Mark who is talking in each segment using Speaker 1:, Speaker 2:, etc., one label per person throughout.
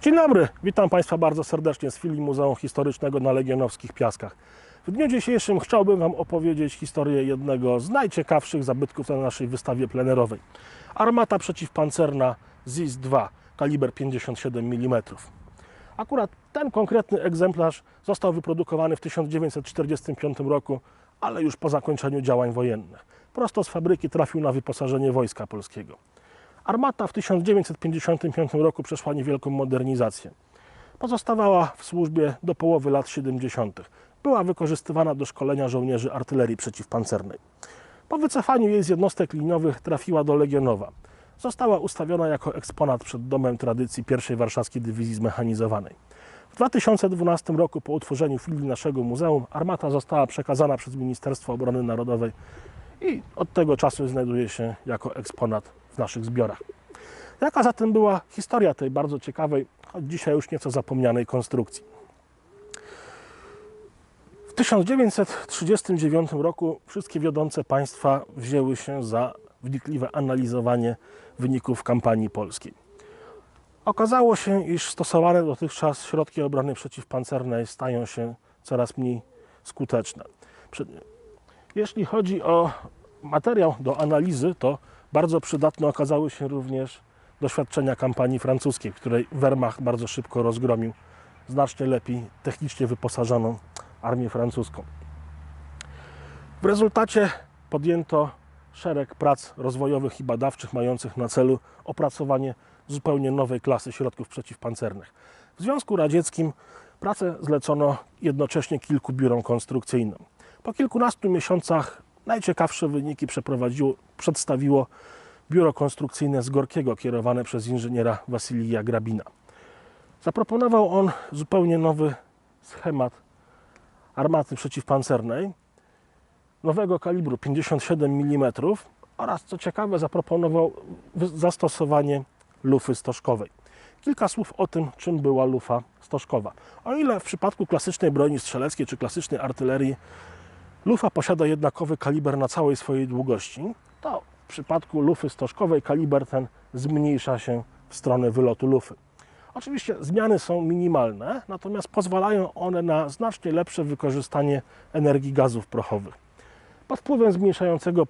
Speaker 1: Dzień dobry, witam Państwa bardzo serdecznie z filii Muzeum Historycznego na Legionowskich Piaskach. W dniu dzisiejszym chciałbym Wam opowiedzieć historię jednego z najciekawszych zabytków na naszej wystawie plenerowej. Armata przeciwpancerna ZIS-2, kaliber 57 mm. Akurat ten konkretny egzemplarz został wyprodukowany w 1945 roku, ale już po zakończeniu działań wojennych. Prosto z fabryki trafił na wyposażenie Wojska Polskiego. Armata w 1955 roku przeszła niewielką modernizację. Pozostawała w służbie do połowy lat 70. Była wykorzystywana do szkolenia żołnierzy artylerii przeciwpancernej. Po wycofaniu jej z jednostek liniowych trafiła do Legionowa. Została ustawiona jako eksponat przed Domem Tradycji I Warszawskiej Dywizji Zmechanizowanej. W 2012 roku po utworzeniu filii naszego muzeum armata została przekazana przez Ministerstwo Obrony Narodowej i od tego czasu znajduje się jako eksponat naszych zbiorach. Jaka zatem była historia tej bardzo ciekawej, choć dzisiaj już nieco zapomnianej konstrukcji? W 1939 roku wszystkie wiodące państwa wzięły się za wnikliwe analizowanie wyników kampanii polskiej. Okazało się, iż stosowane dotychczas środki obrony przeciwpancernej stają się coraz mniej skuteczne. Jeśli chodzi o materiał do analizy, to bardzo przydatne okazały się również doświadczenia kampanii francuskiej, w której Wehrmacht bardzo szybko rozgromił znacznie lepiej technicznie wyposażoną armię francuską. W rezultacie podjęto szereg prac rozwojowych i badawczych mających na celu opracowanie zupełnie nowej klasy środków przeciwpancernych. W Związku Radzieckim pracę zlecono jednocześnie kilku biurom konstrukcyjnym. Po kilkunastu miesiącach najciekawsze wyniki przeprowadziło, przedstawiło biuro konstrukcyjne z Gorkiego kierowane przez inżyniera Wasylija Grabina. Zaproponował on zupełnie nowy schemat armaty przeciwpancernej nowego kalibru 57 mm oraz, co ciekawe, zaproponował zastosowanie lufy stożkowej. Kilka słów o tym, czym była lufa stożkowa. O ile w przypadku klasycznej broni strzeleckiej czy klasycznej artylerii lufa posiada jednakowy kaliber na całej swojej długości, to w przypadku lufy stożkowej kaliber ten zmniejsza się w stronę wylotu lufy. Oczywiście zmiany są minimalne, natomiast pozwalają one na znacznie lepsze wykorzystanie energii gazów prochowych. Pod wpływem zmniejszającego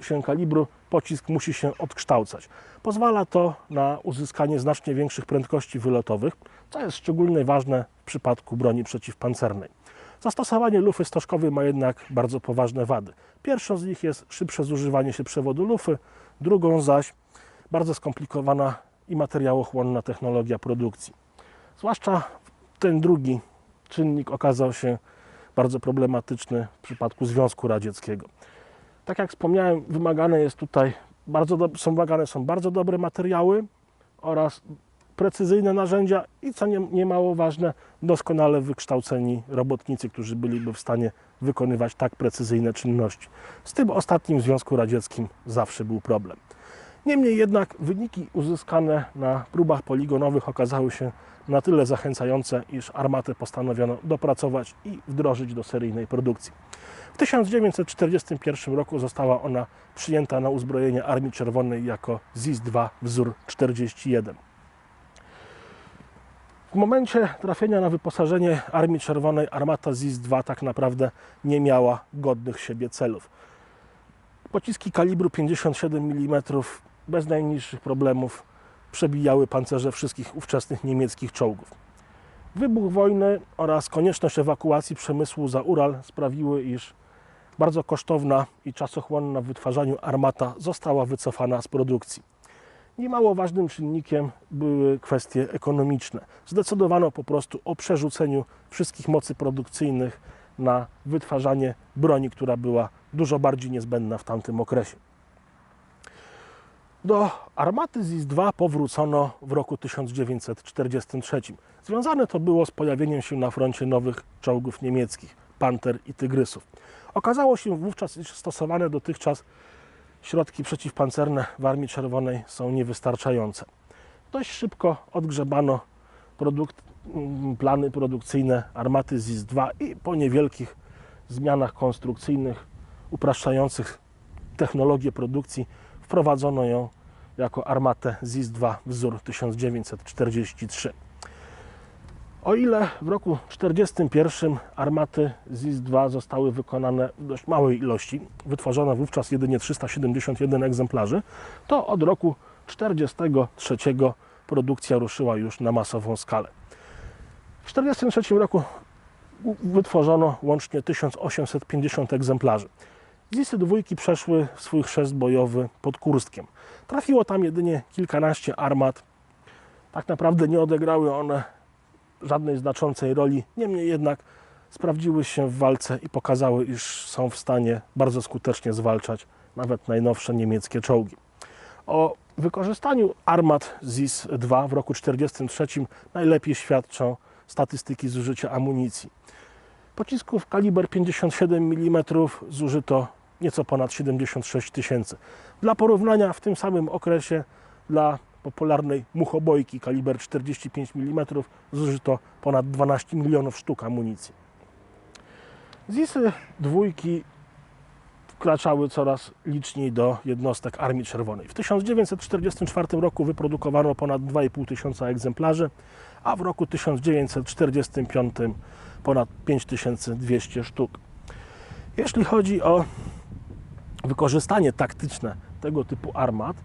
Speaker 1: się kalibru pocisk musi się odkształcać. Pozwala to na uzyskanie znacznie większych prędkości wylotowych, co jest szczególnie ważne w przypadku broni przeciwpancernej. Zastosowanie lufy stożkowej ma jednak bardzo poważne wady. Pierwszą z nich jest szybsze zużywanie się przewodu lufy, drugą zaś bardzo skomplikowana i materiałochłonna technologia produkcji. Zwłaszcza ten drugi czynnik okazał się bardzo problematyczny w przypadku Związku Radzieckiego. Tak jak wspomniałem, wymagane jest tutaj bardzo są wymagane są bardzo dobre materiały oraz precyzyjne narzędzia i co nie, niemało ważne, doskonale wykształceni robotnicy, którzy byliby w stanie wykonywać tak precyzyjne czynności. Z tym ostatnim w Związku Radzieckim zawsze był problem. Niemniej jednak wyniki uzyskane na próbach poligonowych okazały się na tyle zachęcające, iż armatę postanowiono dopracować i wdrożyć do seryjnej produkcji. W 1941 roku została ona przyjęta na uzbrojenie Armii Czerwonej jako ZIS-2 wzór 41. W momencie trafienia na wyposażenie Armii Czerwonej armata ZIS-2 tak naprawdę nie miała godnych siebie celów. Pociski kalibru 57 mm bez najmniejszych problemów przebijały pancerze wszystkich ówczesnych niemieckich czołgów. Wybuch wojny oraz konieczność ewakuacji przemysłu za Ural sprawiły, iż bardzo kosztowna i czasochłonna w wytwarzaniu armata została wycofana z produkcji. Niemało ważnym czynnikiem były kwestie ekonomiczne. Zdecydowano po prostu o przerzuceniu wszystkich mocy produkcyjnych na wytwarzanie broni, która była dużo bardziej niezbędna w tamtym okresie. Do armaty ZIS-2 powrócono w roku 1943. Związane to było z pojawieniem się na froncie nowych czołgów niemieckich, Panter i Tygrysów. Okazało się wówczas, iż stosowane dotychczas środki przeciwpancerne w Armii Czerwonej są niewystarczające. Dość szybko odgrzebano produkt, mm, plany produkcyjne armaty ZIS-2 i po niewielkich zmianach konstrukcyjnych upraszczających technologię produkcji wprowadzono ją jako armatę ZIS-2 wzór 1943. O ile w roku 1941 armaty ZIS-2 zostały wykonane w dość małej ilości, wytworzono wówczas jedynie 371 egzemplarzy, to od roku 1943 produkcja ruszyła już na masową skalę. W 1943 roku wytworzono łącznie 1850 egzemplarzy. ZISy dwójki przeszły swój chrzest bojowy pod Kurstkiem. Trafiło tam jedynie kilkanaście armat. Tak naprawdę nie odegrały one żadnej znaczącej roli, niemniej jednak sprawdziły się w walce i pokazały, iż są w stanie bardzo skutecznie zwalczać nawet najnowsze niemieckie czołgi. O wykorzystaniu armat ZIS-2 w roku 1943 najlepiej świadczą statystyki zużycia amunicji. Pocisków kaliber 57 mm zużyto nieco ponad 76 tysięcy. Dla porównania w tym samym okresie dla popularnej muchobojki kaliber 45 mm zużyto ponad 12 milionów sztuk amunicji. ZISy dwójki wkraczały coraz liczniej do jednostek Armii Czerwonej. W 1944 roku wyprodukowano ponad 2,5 tysiąca egzemplarzy, a w roku 1945 ponad 5200 sztuk. Jeśli chodzi o wykorzystanie taktyczne tego typu armat,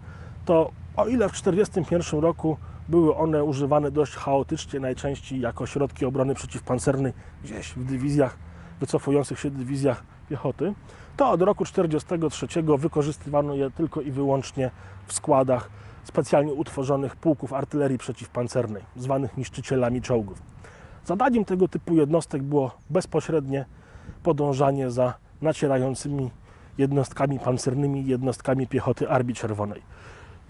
Speaker 1: to o ile w 1941 roku były one używane dość chaotycznie, najczęściej jako środki obrony przeciwpancernej gdzieś w dywizjach, wycofujących się dywizjach piechoty, to od roku 1943 wykorzystywano je tylko i wyłącznie w składach specjalnie utworzonych pułków artylerii przeciwpancernej, zwanych niszczycielami czołgów. Zadaniem tego typu jednostek było bezpośrednie podążanie za nacierającymi jednostkami pancernymi, jednostkami piechoty Armii Czerwonej.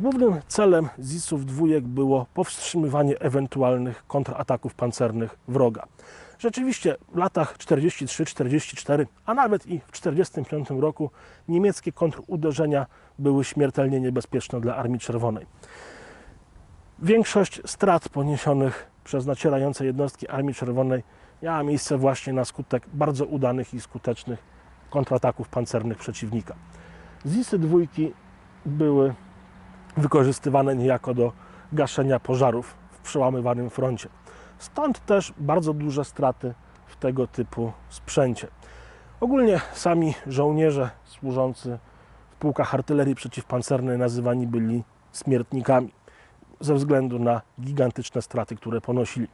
Speaker 1: Głównym celem ZIS-ów dwójek było powstrzymywanie ewentualnych kontrataków pancernych wroga. Rzeczywiście w latach 43-44, a nawet i w 45 roku niemieckie kontruderzenia były śmiertelnie niebezpieczne dla Armii Czerwonej. Większość strat poniesionych przez nacierające jednostki Armii Czerwonej miała miejsce właśnie na skutek bardzo udanych i skutecznych kontrataków pancernych przeciwnika. ZISy dwójki były wykorzystywane niejako do gaszenia pożarów w przełamywanym froncie. Stąd też bardzo duże straty w tego typu sprzęcie. Ogólnie sami żołnierze służący w pułkach artylerii przeciwpancernej nazywani byli śmiertnikami ze względu na gigantyczne straty, które ponosili.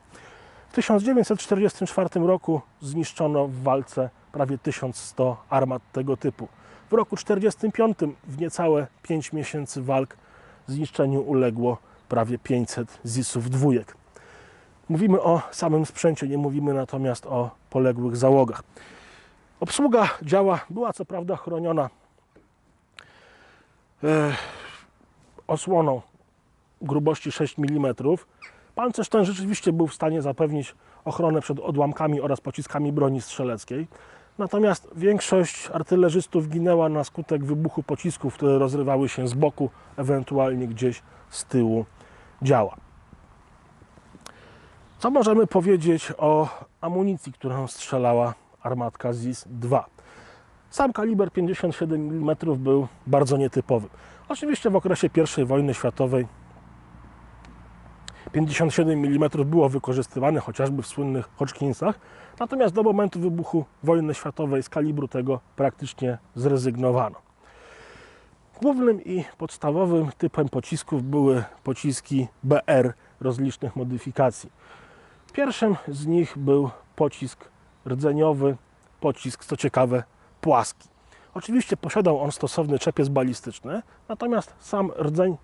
Speaker 1: W 1944 roku zniszczono w walce prawie 1100 armat tego typu. W roku 1945 w niecałe 5 miesięcy walk zniszczeniu uległo prawie 500 ZIS-ów dwójek. Mówimy o samym sprzęcie, nie mówimy natomiast o poległych załogach. Obsługa działa była co prawda chroniona e, osłoną grubości 6 mm. Pancerz ten rzeczywiście był w stanie zapewnić ochronę przed odłamkami oraz pociskami broni strzeleckiej. Natomiast większość artylerzystów ginęła na skutek wybuchu pocisków, które rozrywały się z boku, ewentualnie gdzieś z tyłu działa. Co możemy powiedzieć o amunicji, którą strzelała armatka ZIS-2? Sam kaliber 57 mm był bardzo nietypowy. Oczywiście w okresie I wojny światowej 57 mm było wykorzystywane chociażby w słynnych Hodgkinsach, natomiast do momentu wybuchu wojny światowej z kalibru tego praktycznie zrezygnowano. Głównym i podstawowym typem pocisków były pociski BR rozlicznych modyfikacji. Pierwszym z nich był pocisk rdzeniowy, pocisk, co ciekawe, płaski. Oczywiście posiadał on stosowny czepiec balistyczny, natomiast sam rdzeń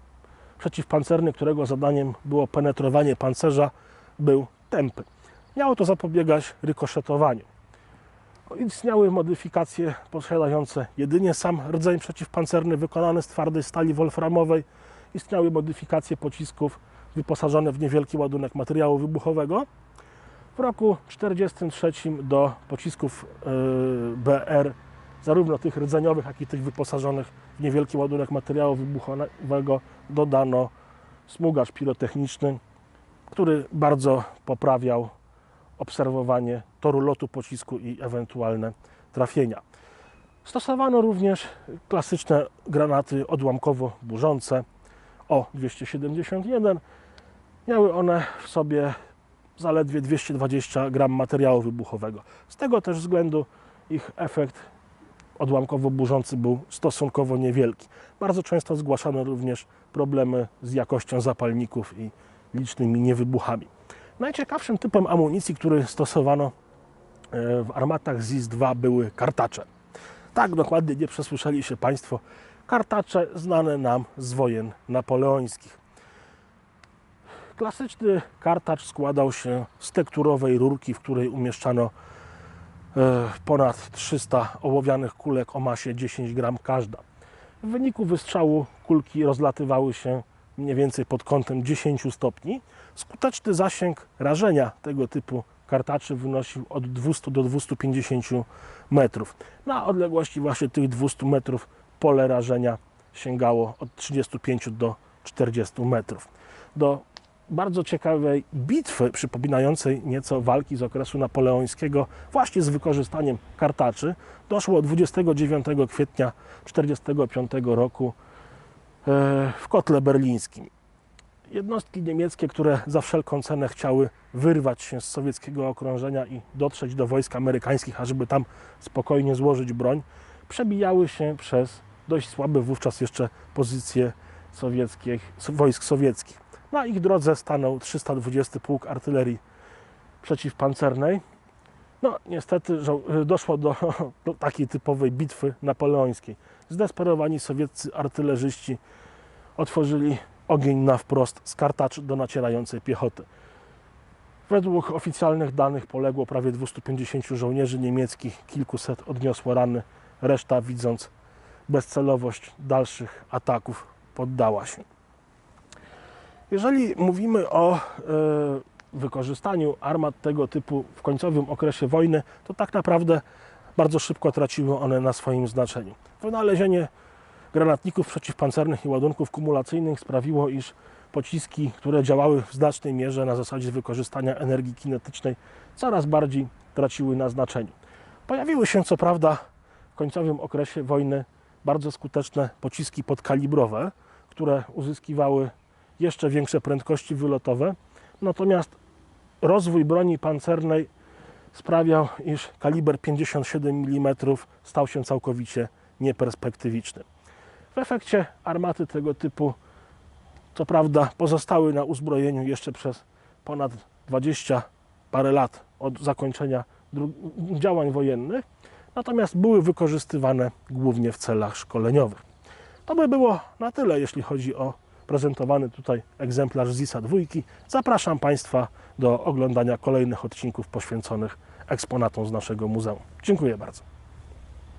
Speaker 1: przeciwpancerny, którego zadaniem było penetrowanie pancerza, był tępy. Miało to zapobiegać rykoszetowaniu. Istniały modyfikacje posiadające jedynie sam rdzeń przeciwpancerny wykonany z twardej stali wolframowej. Istniały modyfikacje pocisków wyposażone w niewielki ładunek materiału wybuchowego. W roku 1943 do pocisków yy, BR, zarówno tych rdzeniowych, jak i tych wyposażonych w niewielki ładunek materiału wybuchowego, dodano smugacz pirotechniczny, który bardzo poprawiał obserwowanie toru lotu pocisku i ewentualne trafienia. Stosowano również klasyczne granaty odłamkowo-burzące O271. Miały one w sobie zaledwie 220 gram materiału wybuchowego. Z tego też względu ich efekt odłamkowo-burzący był stosunkowo niewielki. Bardzo często zgłaszano również problemy z jakością zapalników i licznymi niewybuchami. Najciekawszym typem amunicji, który stosowano e, w armatach ZIS-2 były kartacze. Tak, dokładnie nie przesłyszeli się Państwo. Kartacze znane nam z wojen napoleońskich. Klasyczny kartacz składał się z tekturowej rurki, w której umieszczano ponad 300 ołowianych kulek o masie 10 gram każda. W wyniku wystrzału kulki rozlatywały się mniej więcej pod kątem 10 stopni. Skuteczny zasięg rażenia tego typu kartaczy wynosił od 200 do 250 metrów. Na odległości właśnie tych 200 metrów pole rażenia sięgało od 35 do 40 metrów. Do bardzo ciekawej bitwy, przypominającej nieco walki z okresu napoleońskiego, właśnie z wykorzystaniem kartaczy, doszło 29 kwietnia 1945 roku e, w kotle berlińskim. Jednostki niemieckie, które za wszelką cenę chciały wyrwać się z sowieckiego okrążenia i dotrzeć do wojsk amerykańskich, ażeby tam spokojnie złożyć broń, przebijały się przez dość słabe wówczas jeszcze pozycje sowieckich, wojsk sowieckich. Na ich drodze stanął 320 Pułk Artylerii Przeciwpancernej. No, niestety doszło do, do takiej typowej bitwy napoleońskiej. Zdesperowani sowieccy artylerzyści otworzyli ogień na wprost z kartaczy do nacierającej piechoty. Według oficjalnych danych poległo prawie 250 żołnierzy niemieckich, kilkuset odniosło rany, reszta widząc bezcelowość dalszych ataków poddała się. Jeżeli mówimy o e, wykorzystaniu armat tego typu w końcowym okresie wojny, to tak naprawdę bardzo szybko traciły one na swoim znaczeniu. Wynalezienie granatników przeciwpancernych i ładunków kumulacyjnych sprawiło, iż pociski, które działały w znacznej mierze na zasadzie wykorzystania energii kinetycznej, coraz bardziej traciły na znaczeniu. Pojawiły się co prawda w końcowym okresie wojny bardzo skuteczne pociski podkalibrowe, które uzyskiwały jeszcze większe prędkości wylotowe. Natomiast rozwój broni pancernej sprawiał, iż kaliber 57 mm stał się całkowicie nieperspektywiczny. W efekcie armaty tego typu, co prawda, pozostały na uzbrojeniu jeszcze przez ponad 20 parę lat od zakończenia działań wojennych, natomiast były wykorzystywane głównie w celach szkoleniowych. To by było na tyle, jeśli chodzi o prezentowany tutaj egzemplarz ZISA 2. Zapraszam Państwa do oglądania kolejnych odcinków poświęconych eksponatom z naszego muzeum. Dziękuję bardzo.